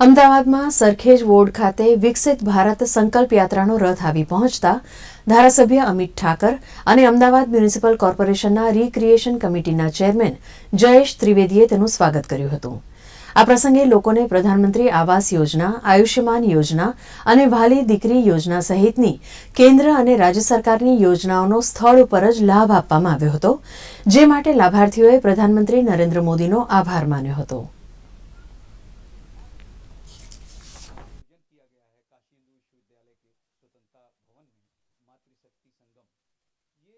અમદાવાદમાં સરખેજ વોર્ડ ખાતે વિકસિત ભારત સંકલ્પ યાત્રાનો રથ આવી પહોંચતા ધારાસભ્ય અમિત ઠાકર અને અમદાવાદ મ્યુનિસિપલ કોર્પોરેશનના રીક્રિએશન કમિટીના ચેરમેન જયેશ ત્રિવેદીએ તેનું સ્વાગત કર્યું હતું. આ પ્રસંગે લોકોને પ્રધાનમંત્રી આવાસ યોજના, આયુષ્યમાન યોજના અને વાલી દીકરી યોજના સહિતની કેન્દ્ર અને રાજ્ય સરકારની યોજનાઓનો સ્થળ ઉપર જ લાભ આપવામાં આવ્યો હતો, જે માટે લાભાર્થીઓએ પ્રધાનમંત્રી નરેન્દ્ર મોદીનો આભાર માન્યો હતો. ये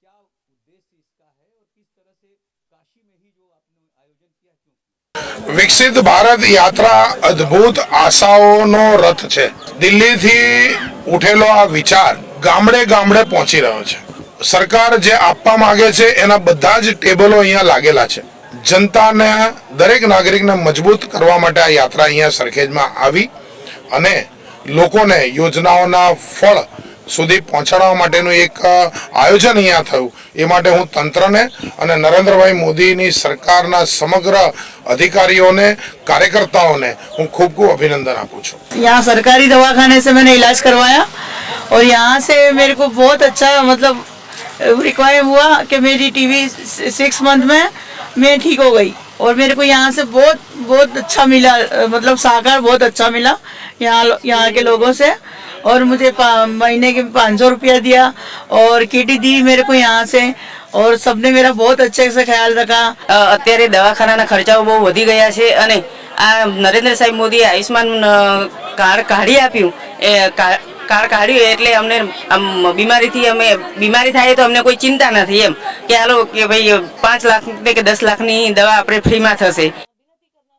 क्या उद्देश्य इसका है और किस तरह से काशी में ही जो आपने आयोजन किया क्यों किया વિકસિત ભારત યાત્રા અદ્ભુત આશાઓનો રથ છે દિલ્હીથી ઉઠેલો આ વિચાર ગામડે ગામડે પહોંચી રહ્યો છે સરકાર જે આપવા માંગે છે એના બધા જ ટેબલો અહીંયા લાગેલા છે જનતાને દરેક નાગરિકને મજબૂત કરવા માટે આ યાત્રા અહીંયા સરખેજમાં આવી અને લોકોને યોજનાઓના ફળ સુધી પહોંચાડવા માટેનું એક અ, આયોજન અહીંયા થયું એ માટે હું તંત્રને અને નરેન્દ્રભાઈ મોદીની સરકારના સમગ્ર અધિકારીઓને કાર્યકર્તાઓને હું ખૂબ ખૂબ અભિનંદન આપું છું यहाँ सरकारी दवाखाने से मैंने इलाज करवाया और यहाँ से मेरे को बहुत अच्छा मतलब रिक्वायर हुआ कि मेरी टीवी सिक्स मंथ में मैं ठीक हो गई और मेरे को यहाँ से बहुत बहुत अच्छा मिला अ, मतलब सहकार बहुत अच्छा मिला यहाँ लो- यहाँ के लोगों से और मुझे पा- महीने के पाँच सौ रुपया दिया और किटी दी मेरे को यहाँ से और सबने मेरा बहुत अच्छे से ख्याल रखा અ, અત્યારે દવાખાનાના ખર્ચાઓ બહુ વધી ગયા છે અને આ નરેન્દ્ર સાહેબ મોદીએ આયુષ્માન અ, કાર્ડ કાઢી આપ્યું એ કા- કાર્ડ કાઢ્યું એટલે અમને આમ બીમારીથી અમે, બીમારી થાય તો અમને કોઈ ચિંતા નથી એમ. કે હાલો કે ભાઈ પાંચ લાખ કે દસ લાખની દવા આપણે ફ્રીમાં થશે.